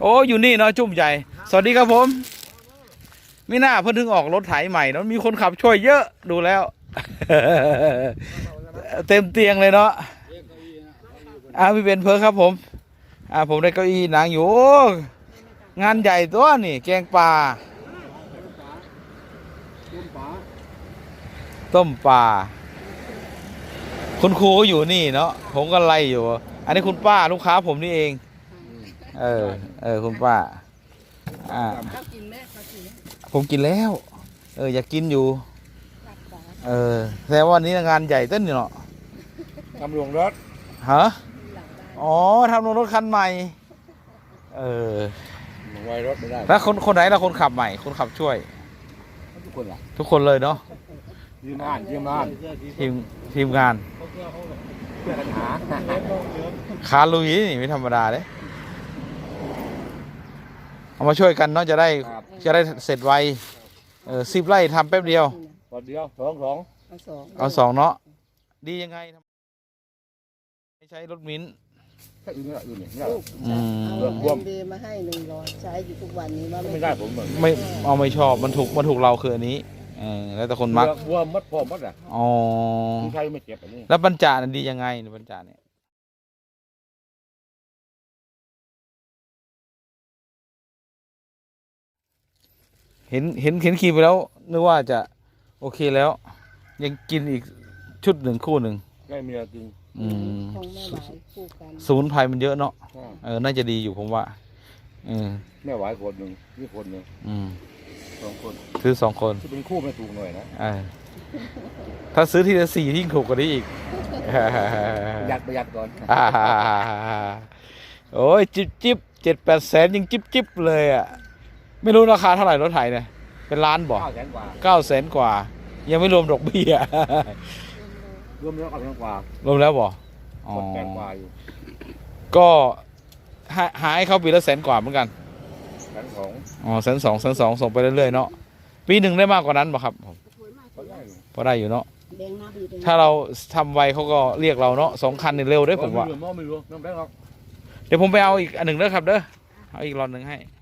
โอ้อยู่นี่เนาะจุ่มใหญ่ สวัสดีครับผมไม่น่าเพิ่งถึงออกรถไถใหม่เนาะมีคนขับช่วยเยอะดูแล้ว เต็มเตียงเลยเนาะอ่าพี่เบนเพอครับผม อ่าผมได้เก้าอี้นังอยู่ งานใหญ่ตัวนี่ แกงปลาต้มปลาคุณครูก็อยู่นี่เนาะผมก็ไล่อยู่ อันนี้คุณป้าลูกค้าผมนี่เอง เออ เออ คุณป้า อ่าเขากินไหมเขากินไหมผมกินแล้ว เออ อยากกินอยู่ตับปลาเออแต่ว่าวันนี้งานใหญ่เต้นอยู่เนาะทำลงรถฮะ หลังบ้านอ๋อทำรถคันใหม่ เออลงไว้รถไม่ได้แล้วคนคนไหนล่ะคนขับใหม่ คนขับช่วย ทุกคนล่ะทุกคนเลยเนาะ ยืมงานยืมงานทีมทีมงาน เพื่อกันหา คาลุยนี่ไม่ธรรมดาเลย เอามาช่วยกันเนาะจะได้ครับ จะได้เสร็จไวเออสิบไร่ทำแป๊บเดียว ตอนเดียวสองสองเอาสองเอาสองเนาะดียังไงทำไม่ใช้รถมิ้นท์แค่อื่นไม่ได้อื่นเนี่ยลูกอืมเอาเรื่องร่วม เอ็มดีมาให้หนึ่งร้อยใช้อยู่ทุกวันนี้ว่าไม่ได้ผมเหมือนไม่เอาไม่ชอบมันถูกมันถูกเราคืออันนี้เออแล้วแต่คนมักบัวมัดพอมัดอะอ๋อคุณใช้ไม่เจ็บอันนี้แล้วบรรจาน่ะดียังไงบรรจาเนี่ย เห็นเห็นเห็นขี่ไปแล้วนึกว่าจะโอเคแล้ว ยังกินอีกชุดหนึ่งคู่หนึ่งได้เมียจริงอืมคงไม่ไหวคู่กันศูนย์ภัยมันเยอะเนาะใช่เออน่าจะดีอยู่ผมว่าอืมแม่ไหวคนหนึ่งนี่คนหนึ่งอืมสองคนซื้อสองคนที่เป็นคู่ไม่ถูกหน่อยนะเออถ้าซื้อทีละสี่ยิ่งถูกกว่านี้อีก ประหยัดประหยัดก่อนอ่าโอ้ย จิบจิบเจ็ดแปดแสนยังจิบจิบเลยอะ ไม่รู้ราคาเท่าไหร่รถไถเนี่ย เป็นล้านบ่เก้าแสนกว่าเก้าแสนกว่า ยังไม่รวมดอกเบี้ย รวมแล้วเก้าแสนกว่ารวมแล้วบ่อ๋อคนแสนกว่าอยู่ก็หาหาให้เขาปีละแสนกว่าเหมือนกัน แสนสองอ๋อแสนสองแสนสองส่งไปเรื่อยๆเนาะ ปีหนึ่งได้มากกว่านั้นบ่ครับผมก็ได้อยู่พอได้อยู่เนาะ แดงน้ำอยู่ตรงนี้ถ้าเราทำไวเขาก็เรียกเราเนาะสองคันนี่เร็วได้ผมว่า ไม่รู้ไม่รู้น้ำแบงค์หรอก เดี๋ยวผมไปเอาอีกอันหนึ่งเด้อครับเด้อ เอาอีกรอนหนึ่งให้เ